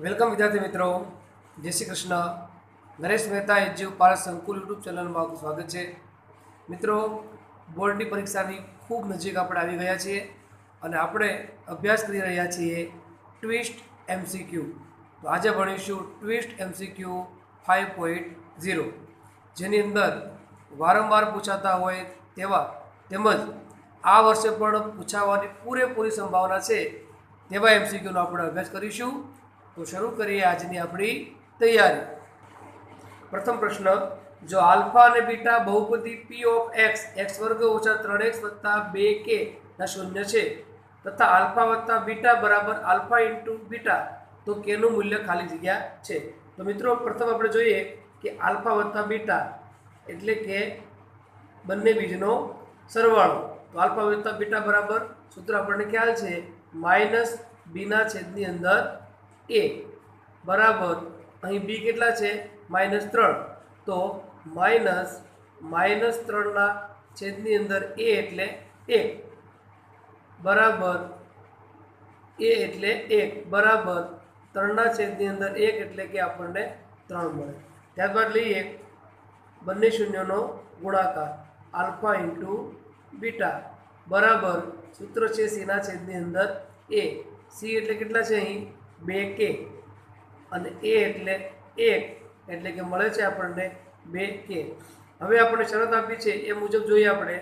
Welcome વિદ્યાર્થી મિત્રો. જય શ્રી કૃષ્ણ. નરેશ મહેતા એજ્યુ પારસ સંકુલ યુટ્યુબ ચેનલમાં આપનું સ્વાગત છે. મિત્રો, બોર્ડની પરીક્ષાની ખૂબ નજીક આપણે આવી ગયા છીએ અને આપણે અભ્યાસ કરી રહ્યા છીએ ટ્વિસ્ટ એમસીક્યુ. તો આજે ભણીશું twist MCQ five point zero. જેની અંદર વારંવાર પૂછાતા હોય તેવા તેમજ આ વર્ષે પણ પૂછાવાની પૂરેપૂરી સંભાવના છે તેવા એમસીક્યુનો આપણે અભ્યાસ કરીશું. તો શરૂ કરીએ આજની આપણી તૈયારી. પ્રથમ પ્રશ્ન, જો આલ્ફા અને બીટા બહુપદી પી ઓફ એક્સ એક્સ વર્ગ ઓછા ત્રણ એક્સ વત્તા બે કે ના શૂન્ય છે, તથા આલ્ફા વત્તા બીટા બરાબર આલ્ફા ઇન્ટુ બીટા, તો કેનું મૂલ્ય ખાલી જગ્યા છે? તો મિત્રો, પ્રથમ આપણે જોઈએ કે આલ્ફા વત્તા બીટા એટલે કે બંને બીજનો સરવાળો. તો આલ્ફા વત્તા બીટા બરાબર, સૂત્ર આપણને ખ્યાલ છે, માઇનસ બીના છેદની અંદર એ બરાબર અહીં બી કેટલા છે? માઇનસ ત્રણ. તો માઇનસ માઇનસ ત્રણના છેદની અંદર એ એટલે એક. બરાબર. એ એટલે એક. બરાબર. ત્રણના છેદની અંદર એક એટલે કે આપણને ત્રણ મળે. ત્યારબાદ લઈએ બંને શૂન્યનો ગુણાકાર. Alpha into beta. બરાબર. સૂત્ર છે સીના છેદની અંદર એ. સી એટલે કેટલા છે અહીં? બે કે. અને એ એટલે એક, એટલે કે મળે છે આપણને બે કે. હવે આપણે શરત આપી છે, એ મુજબ જોઈએ આપણે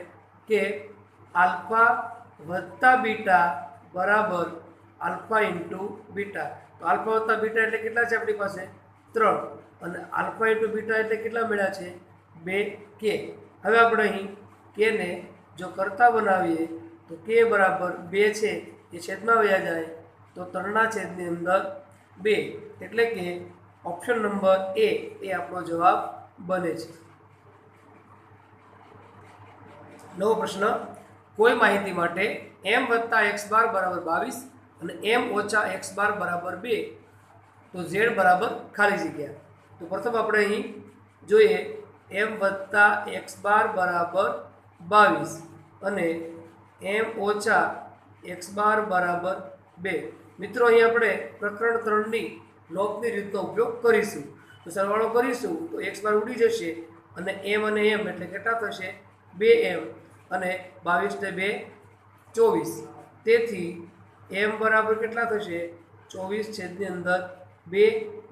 કે આલ્ફા વત્તા બીટા બરાબર આલ્ફા ઇન્ટુ બીટા. તો આલ્ફા વત્તા બીટા એટલે કેટલા છે આપણી પાસે? ત્રણ. અને આલ્ફા ઇન્ટુ બીટા એટલે કેટલા મળ્યા છે? બે કે. હવે આપણે અહીં કેને જો કરતા બનાવીએ, તો કે બરાબર બે છે, એ છેદમાં વયા જાય. તો ત્રણના છેદની અંદર બે. એટલે કે ઓપ્શન નંબર એ એ આપણો જવાબ બને છે. નવો પ્રશ્ન. કોઈ માહિતી માટે એમ વત્તા એક્સ બાર બરાબર બાવીસ અને એમ ઓછા એક્સ બાર બરાબર બે. તો ઝેડ બરાબર ખાલી જગ્યા. તો પ્રથમ આપણે અહીં જોઈએ એમ વત્તા એક્સ બાર બરાબર બાવીસ અને એમ ઓછા એક્સ બાર બરાબર બે. મિત્રો, અહીં આપણે પ્રકરણ ત્રણની લોપની રીતનો ઉપયોગ કરીશું. તો સરવાળો કરીશું તો એક્સ બાર ઉડી જશે અને એમ અને એમ એટલે કેટલા થશે? બે એમ અને બાવીસ ને બે, ચોવીસ. તેથી એમ બરાબર કેટલા થશે? ચોવીસ છેદની અંદર બે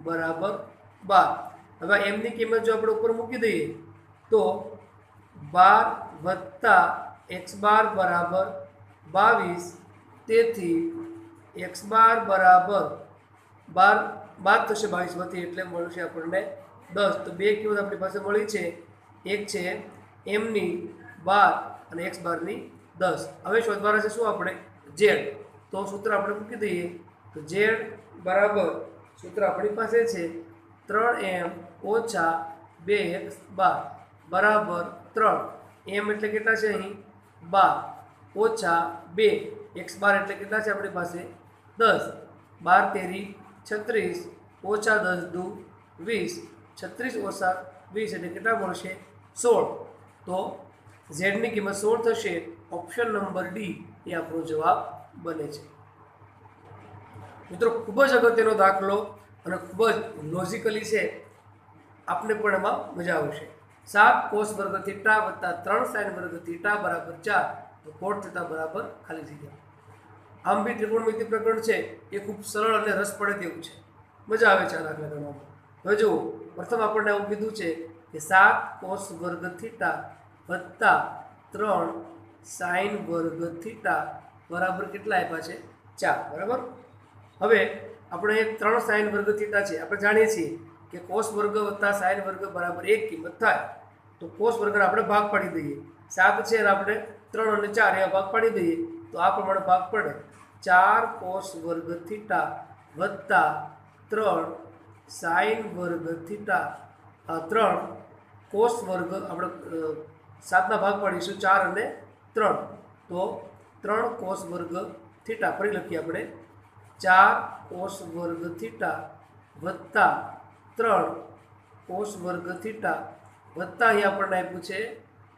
બરાબર બાર. હવે એમની કિંમત જો આપણે ઉપર મૂકી દઈએ, તો બાર વત્તા એક્સ બાર બરાબર બાવીસ. તેથી એક્સ બાર બરાબર બાર બાદ થશે બાવીસમાંથી એટલે મળશે આપણને દસ. તો બે કિંમત આપણી પાસે મળી છે. એક છે એમની બાર અને એક્સ બારની દસ. હવે શોધવાના છે શું આપણે? ઝેડ. તો સૂત્ર આપણે મૂકી દઈએ. તો ઝેડ બરાબર સૂત્ર આપણી પાસે છે ત્રણ એમ ઓછા બે એક્સ બાર. બરાબર ત્રણ. એમ એટલે કેટલા છે અહીં? બાર. ઓછા બે. એક્સ બાર એટલે કેટલા છે આપણી પાસે? દસ, બાર તેરી, છત્રીસ, ઓછા દસ દુ, વીસ, છત્રીસ ઓછા વીસ એટલે કેટલા મળશે? સોળ. તો ઝેડની કિંમત સોળ થશે, ઓપ્શન નંબર ડી એ આપણો જવાબ બને છે. મિત્રો, ખૂબ જ અગત્યનો દાખલો અને ખૂબ જ લોજિકલી છે. આપને પણ એમાં મજા આવશે. સાત કોસ વર્ગ થીટા વત્તા ત્રણ સાઈન વર્ગ થીટા બરાબર ચાર, તો કોટ થતા બરાબર ખાલી થઈ જગ્યા. આમ બી ત્રિકોણમિતિ પ્રકરણ છે, એ ખૂબ સરળ અને રસ પડે તેવું છે. મજા આવે છે આ દાખલા ગણવામાં. હવે જુઓ, પ્રથમ આપણને એવું કીધું છે કે સાત કોસ વર્ગ થીટા વત્તા ત્રણ સાઈન વર્ગ થીટા બરાબર કેટલા આપ્યા છે? ચાર, બરાબર? હવે આપણે ત્રણ સાઈન વર્ગ થીટા છે, આપણે જાણીએ છીએ કે કોસ વર્ગ વત્તા સાઈન વર્ગ બરાબર એક કિંમત થાય. તો કોસ વર્ગને આપણે ભાગ પાડી દઈએ. સાત છે અને આપણે ત્રણ અને ચાર એવા ભાગ પાડી દઈએ. તો આ પ્રમાણે ભાગ પડે. ચાર કોસ વર્ગ થીટા વત્તા ત્રણ સાઈન વર્ગ થીટા ત્રણ કોસ વર્ગ આપણે સાતના ભાગ પાડીશું, ચાર અને ત્રણ. તો ત્રણ કોસ વર્ગ થીટા ફરી લખીએ આપણે. ચાર કોસ વર્ગ થીટા વત્તા ત્રણ કોસ વર્ગ થીટા વત્તા અહીં આપણને આપ્યું છે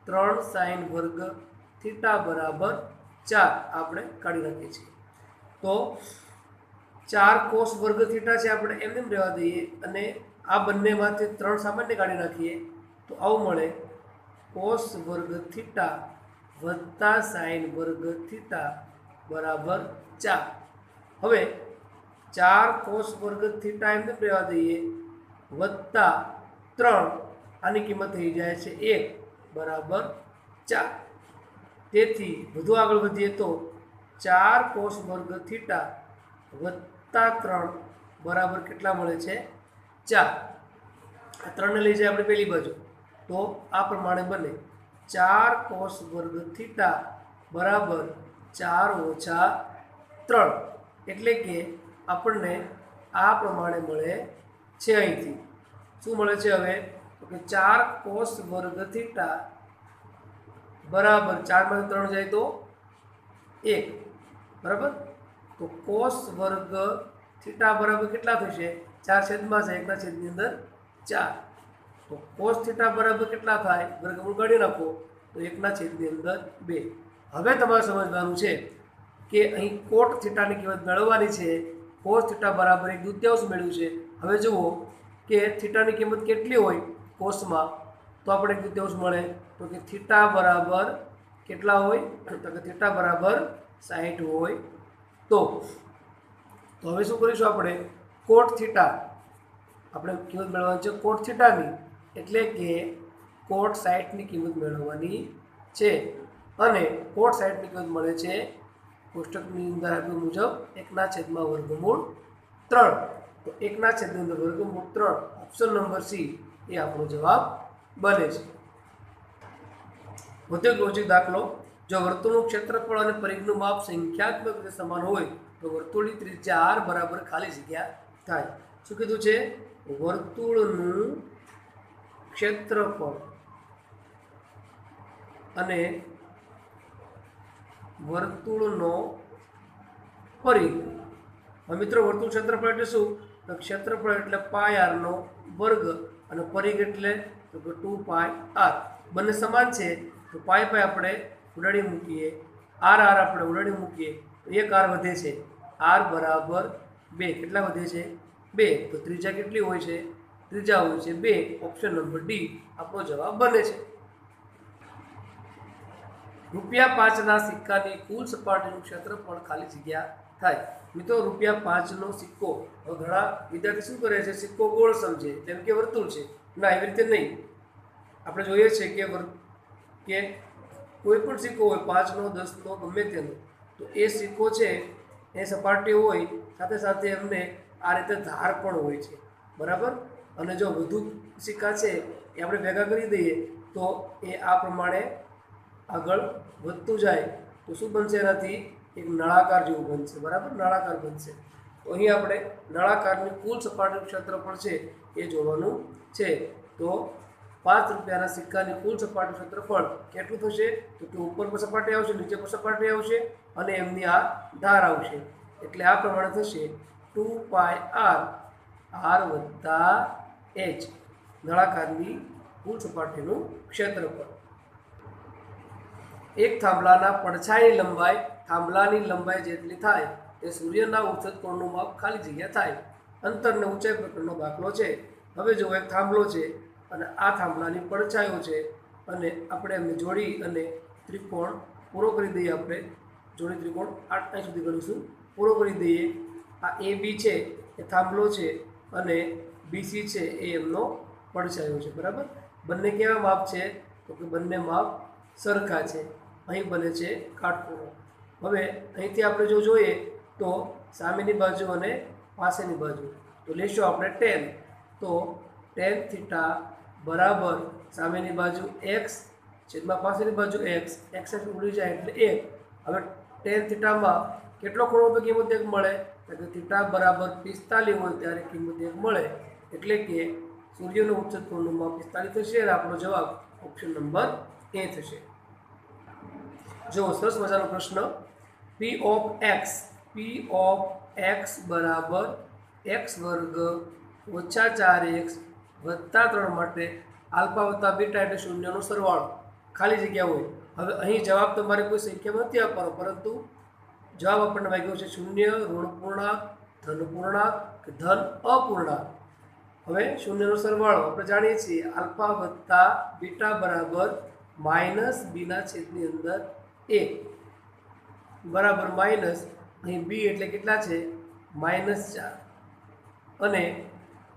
ત્રણ સાઈન વર્ગ થીટા બરાબર ચાર આપણે કાઢી નાખીએ છીએ. તો ચાર કોષ વર્ગ થીટા છે આપણે એમ એમ રહેવા દઈએ અને આ બંનેમાંથી ત્રણ સામાન્ય કાઢી નાખીએ તો આવું મળે કોષ વર્ગ થીટા વત્તા સાઈન વર્ગ થીટા બરાબર ચાર. હવે ચાર કોષ વર્ગ થીટા એમ એમ રહેવા દઈએ વત્તા ત્રણ. આની કિંમત થઈ જાય છે એક. બરાબર ચાર. તેથી વધુ આગળ વધીએ તો ચાર કોષ વર્ગ થીટા વત્તા ત્રણ બરાબર કેટલા મળે છે? ચાર. આ ત્રણને લઈ જાય આપણે પહેલી બાજુ. તો આ પ્રમાણે બને. ચાર કોષ વર્ગ થીટા બરાબર ચાર ઓછા ત્રણ. એટલે કે આપણને આ પ્રમાણે મળે છે અહીંથી. શું મળે છે હવે? તો કે ચાર કોષ વર્ગ થીટા બરાબર ચારમાંથી ત્રણ જાય તો એક. બરાબર? તો કોસ વર્ગ થીટા બરાબર કેટલા થશે? ચાર છેદમાં છે, એકના છેદની અંદર ચાર. તો કોસ થીટા બરાબર કેટલા થાય? વર્ગમૂળ કાઢી નાખો, તો એકના છેદની અંદર બે. હવે તમારે સમજવાનું છે કે અહીં કોટ થીટાની કિંમત મેળવવાની છે કોસ થીટા બરાબર એક દૂત્યાંશ મેળવ્યું છે. હવે જુઓ કે થીટાની કિંમત કેટલી હોય? કોસમાં તો આપણે જ મળે. તો કે થીટા બરાબર કેટલા હોય? તો કે થીટા બરાબર સાહીઠ હોય. તો તો હવે શું કરીશું આપણે? Cot theta. આપણે કિંમત મેળવવાની છે કોટ થીટાની. એટલે કે કોટ સાઈઠની કિંમત મેળવવાની છે. અને કોટ સાઈઠની કિંમત મળે છે કોષ્ટકની અંદર આપ્યું મુજબ એકના છેદમાં વર્ગમૂળ ત્રણ. તો એકના છેદની અંદર વર્ગમૂળ ત્રણ. ઓપ્શન નંબર સી એ આપણો જવાબ બને છે. લોજિક દાખલો, જો વર્તુળનું ક્ષેત્રફળ અને પરિઘનું માપ સંખ્યાત્મક રીતે સમાન હોય, તો વર્તુળની ત્રિજ્યા આર બરાબર ખાલી જગ્યા થાય. શું કીધું છે? વર્તુળનું ક્ષેત્રફળ અને વર્તુળનો પરિઘ. મિત્રો, વર્તુળ ક્ષેત્રફળ એટલે શું? ક્ષેત્રફળ એટલે પાય આરનો વર્ગ અને પરિઘ એટલે તો કે ટુ પાય આર. બંને સમાન છે. તો પાય પાય આપણે ઉડાડી મૂકીએ. આર આર આપણે ઉડાડી મૂકીએ. તો એક આર વધે છે. આર બરાબર બે. કેટલા વધે છે? બે. તો ત્રીજા કેટલી હોય છે? ત્રીજા હોય છે બે. ઓપ્શન નંબર ડી આપણો જવાબ બને છે. રૂપિયા પાંચના સિક્કાની કુલ સપાટીનું ક્ષેત્રફળ ખાલી જગ્યા થાય. મિત્રો, રૂપિયા પાંચનો સિક્કો. હવે ઘણા વિદ્યાર્થી શું કરે છે? સિક્કો ગોળ સમજે. જેમ કે વર્તુળ છે. ના, એવી રીતે નહીં. આપણે જોઈએ છે કે કે કોઈ પણ સિક્કો હોય, પાંચનો, દસનો, ગમે તેનો, તો એ સિક્કો છે, એ સપાટી હોય, સાથે સાથે એમને આ રીતે ધાર પણ હોય છે. બરાબર? અને જો વધુ સિક્કા છે, એ આપણે ભેગા કરી દઈએ, તો એ આ પ્રમાણે આગળ વધતું જાય. તો શું બનશે એનાથી? એક નળાકાર જેવું બનશે. બરાબર? નળાકાર બનશે. અહીં આપણે નળાકારની કુલ સપાટીનું ક્ષેત્રફળ છે એ જોવાનું છે. તો પાંચ રૂપિયાના સિક્કાની કુલ સપાટીનું ક્ષેત્રફળ કેટલું થશે? તો કે ઉપર પર સપાટી આવશે નીચે પર સપાટી આવશે અને એમની આ ધાર આવશે. એટલે આ પ્રમાણે થશે ટુ પાય આર આર વત્તા એચ નળાકારની કુલ સપાટીનું ક્ષેત્રફળ. એક થાંભલાના પડછાયાની લંબાઈ, થાંભલાની લંબાઈ જેટલી થાય તે સૂર્યના ઉત્સદ કોણનું માપ ખાલી જગ્યા થાય. અંતરને ઊંચાઈ પ્રકરણનો દાખલો છે. હવે જો એક થાંભલો છે અને આ થાંભલાની પડછાયો છે અને આપણે એમને જોડી અને ત્રિકોણ પૂરો કરી દઈએ આપણે. જોડી ત્રિકોણ આઠ અહીં સુધી ગણીશું. પૂરો કરી દઈએ. આ એ બી છે, એ થાંભલો છે અને બીસી છે, એ એમનો પડછાયો છે. બરાબર? બંને કેવા માપ છે? તો કે બંને માપ સરખા છે. અહીં બને છે કાટકોણો હવે અહીંથી આપણે જો જોઈએ તો સામેની બાજુ અને પાસેની બાજુ. તો લેશું આપણે ટેન. તો ટેન થીટા બરાબર સામેની બાજુ એક્સ છેદમાં પાસેની બાજુ એક્સ. એક્સ એક્સ ઉડી જાય એટલે એક. હવે ટેન થીટામાં કેટલો ખૂણો તો કિંમત એક મળે? કે થીટા બરાબર પિસ્તાલીસ હોય ત્યારે કિંમત એક મળે. એટલે કે સૂર્યનું ઉચ્ચત કોણમાં પિસ્તાલીસ થશે અને આપણો જવાબ ઓપ્શન નંબર એ થશે. જો સરસ મજાનો પ્રશ્ન. P of X P of X બરાબર એક્સ વર્ગ ઓછા ચાર એક્સ વત્તા ત્રણ માટે આલ્ફા વત્તા બીટા એટલે શૂન્યનો સરવાળો. ખાલી જગ્યા હોય. હવે અહીં જવાબ તમારે કોઈ સંખ્યામાં નથી આપવાનો, પરંતુ જવાબ આપણને વાગ્યો છે શૂન્ય ઋણ પૂર્ણાંક ધન કે ધન અપૂર્ણાંક હવે શૂન્યનો સરવાળો આપણે જાણીએ છીએ આલ્ફા વત્તા બીટા બરાબર માઇનસ બીના છેદની અંદર એક. બરાબર માઇનસ અહીં બી એટલે કેટલા છે? માઇનસ ચાર. અને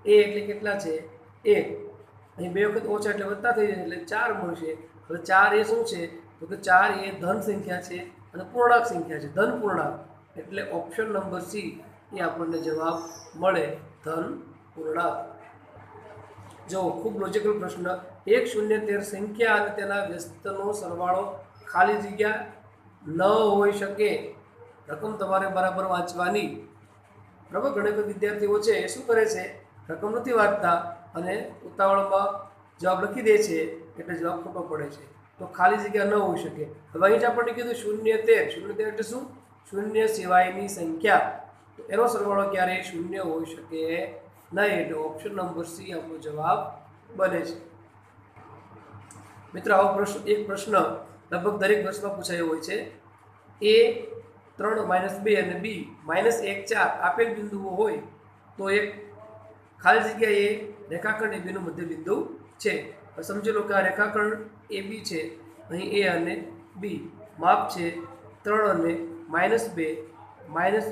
એ એટલે કેટલા છે? એક. અહીં બે વખત ઓછા એટલે વધતા થઈ જશે એટલે ચાર મળશે. હવે ચાર એ શું છે? તો કે ચાર એ ધન સંખ્યા છે અને પૂર્ણાંક સંખ્યા છે. ધન પૂર્ણાંક. એટલે ઓપ્શન નંબર સી એ આપણને જવાબ મળે ધન પૂર્ણાંક. જો ખૂબ લોજિકલ પ્રશ્ન. એક શૂન્ય તેર સંખ્યા અને તેના વ્યસ્તનો સરવાળો ખાલી જગ્યા ન હોઈ શકે. રકમ તમારે બરાબર વાંચવાની. બરાબર? ઘણી બધી વિદ્યાર્થીઓ છે, એ શું કરે છે? રકમ નથી વાંચતા અને ઉતાવળમાં જવાબ લખી દે છે, એટલે જવાબ ખોટો પડે છે. તો ખાલી જગ્યા ન હોઈ શકે. હવે અહીં જ આપણને કીધું શૂન્ય તેર. શૂન્ય તેર એટલે શું? શૂન્ય સિવાયની સંખ્યા. તો એનો સરવાળો ક્યારેય શૂન્ય હોઈ શકે નહીં? એટલે ઓપ્શન નંબર સી આપણો જવાબ બને છે. મિત્રો, આવો પ્રશ્ન, એક પ્રશ્ન લગભગ દરેક વર્ષમાં પૂછાયો હોય છે. એ ત્રણ માઇનસ બે અને બી માઇનસ એક ચાર આપેલ બિંદુઓ હોય તો એક ખાલી જગ્યાએ રેખાખંડ એ બીનું મધ્યબિંદુ છે. સમજી લો કે આ રેખાખંડ એ બી છે, અહીં એ અને બી માપ છે ત્રણ અને માઇનસ બે માઇનસ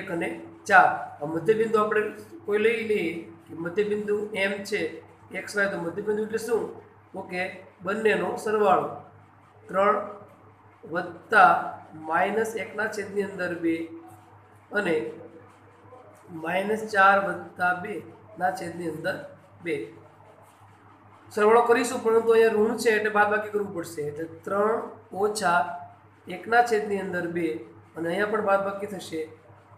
એક અને ચાર. આ મધ્યબિંદુ આપણે કોઈ લઈ લઈએ કે મધ્યબિંદુ એમ છે એક્સ વાય તો મધ્યબિંદુ એટલે શું? ઓકે, બંનેનો સરવાળો. ત્રણ વત્તા માઇનસ એકના છેદની અંદર બે અને માઇનસ ચાર વત્તા બેના છેદની અંદર બે. સરવાળો કરીશું, પરંતુ અહીંયા ઋણ છે એટલે બાદબાકી કરવું પડશે. એટલે ત્રણ ઓછા એકના છેદની અંદર બે અને અહીંયા પણ બાદબાકી થશે.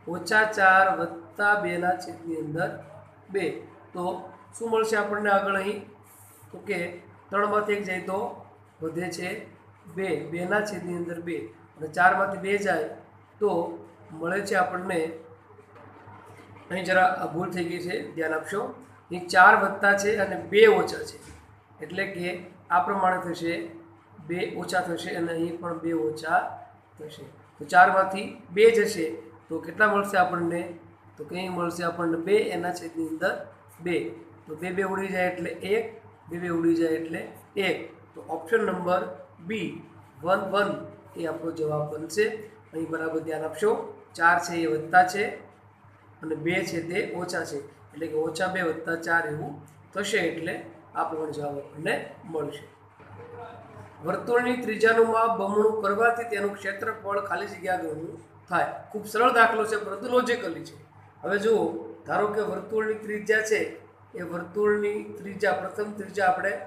ઓછા ચાર વત્તા બેના છેદની અંદર બે. તો શું મળશે આપણને આગળ અહીં? તો કે ત્રણમાંથી એક જાય તો વધે છે બે. બેના છેદની અંદર બે. અને ચારમાંથી બે જાય તો મળે છે આપણને. અહીં જરા ભૂલ થઈ ગઈ છે, ધ્યાન આપશો. અહીં ચાર વત્તા છે અને બે ઓછા છે. એટલે કે આ પ્રમાણે થશે બે ઓછા થશે અને અહીં પણ બે ઓછા થશે. તો ચારમાંથી બે જશે તો કેટલા મળશે આપણને? તો કંઈ મળશે આપણને બે, એના છેદની અંદર બે. તો બે બે ઉડી જાય એટલે એક, બે બે ઉડી જાય એટલે એક. તો option number B one one A આપણો જવાબ બનશે. અહીં બરાબર ધ્યાન આપશો. ચાર છે એ વત્તા છે અને બે છે તે ઓછા છે. એટલે કે ઓછા બે વત્તા ચાર એવું થશે એટલે આ પ્રમાણે જવાબ આપણને મળશે. વર્તુળની ત્રીજાનું માપ બમણું કરવાથી તેનું ક્ષેત્રફળ ખાલી જગ્યા ગણું થાય. ખૂબ સરળ દાખલો છે, પરંતુ લોજિકલી છે. હવે જુઓ, ધારો કે વર્તુળની ત્રિજ્યા છે, એ વર્તુળની ત્રિજ્યા, પ્રથમ ત્રિજ્યા આપણે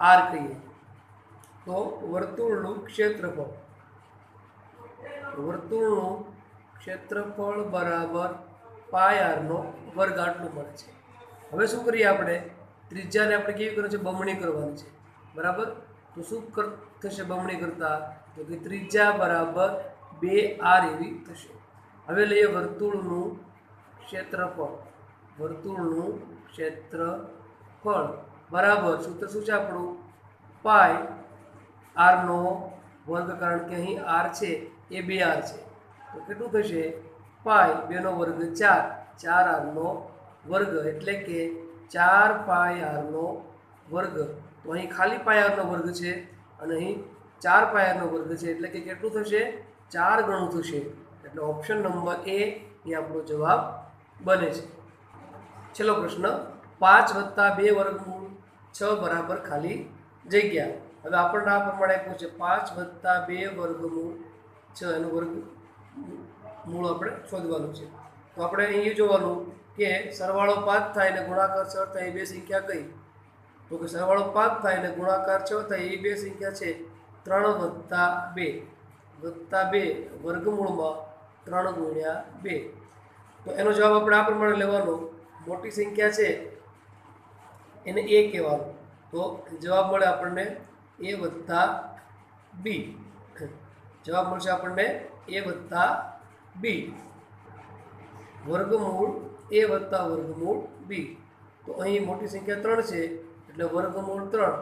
આર કહીએ. તો વર્તુળનું ક્ષેત્રફળ વર્તુળનું ક્ષેત્રફળ બરાબર પાય આરનો વર્ગ આટલું મળે છે. હવે શું કરીએ આપણે? ત્રિજ્યાને આપણે કેવી કરવાની છે? બમણી કરવાની છે. બરાબર? તો શું કર, થશે બમણી કરતાં? તો કે ત્રિજ્યા બરાબર બે આર એવી થશે. હવે લઈએ વર્તુળનું ક્ષેત્રફળ. વર્તુળનું ક્ષેત્રફળ. બરાબર. સૂત્ર શું છે આપણું? પાય આરનો વર્ગ કારણ કે અહીં આર છે, એ બે આર છે. તો કેટલું થશે? પાય બેનો વર્ગ ચાર ચાર આરનો વર્ગ એટલે કે ચાર પાય આરનો વર્ગ. તો અહીં ખાલી પાય આરનો વર્ગ છે અને અહીં ચાર પાય આરનો વર્ગ છે એટલે કે કેટલું થશે? ચાર ગણું થશે. એટલે ઓપ્શન નંબર એ આપણો જવાબ બને છે. છેલ્લો પ્રશ્ન, પાંચ વત્તા બે વર્ગમૂળ છ બરાબર ખાલી જગ્યા. હવે આપણને આ પ્રમાણે આપ્યું છે પાંચ વત્તા બે વર્ગમૂળ છ. એનું વર્ગ મૂળ આપણે શોધવાનું છે. તો આપણે અહીં જોવાનું કે સરવાળો પાંચ થાય ને ગુણાકાર છ થાય એ બે સંખ્યા કઈ? તો કે સરવાળો પાંચ થાય ને ગુણાકાર છ થાય એ બે સંખ્યા છે ત્રણ વત્તા બે. વત્તા બે વર્ગમૂળમાં ત્રણ ગુણ્યા બે. તો એનો જવાબ આપણે આ પ્રમાણે લેવાનો. મોટી સંખ્યા છે એને એ કહેવાનું. તો જવાબ મળે આપણને એ વત્તા બી. જવાબ મળશે આપણને એ વત્તા બી. વર્ગમૂળ એ વત્તા વર્ગમૂળ બી. તો અહીં મોટી સંખ્યા ત્રણ છે, એટલે વર્ગમૂળ ત્રણ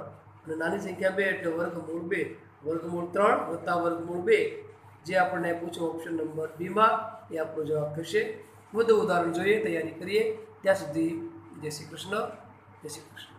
અને નાની સંખ્યા બે, એટલે વર્ગમૂળ બે. વર્ગમૂળ ત્રણ વત્તા વર્ગમૂળ બે. જે આપણને પૂછો ઓપ્શન નંબર બીમાં એ આપણો જવાબ થશે. વધુ ઉદાહરણ જોઈએ, તૈયારી કરીએ. ત્યાં સુધી જય શ્રી કૃષ્ણ, જય શ્રી કૃષ્ણ.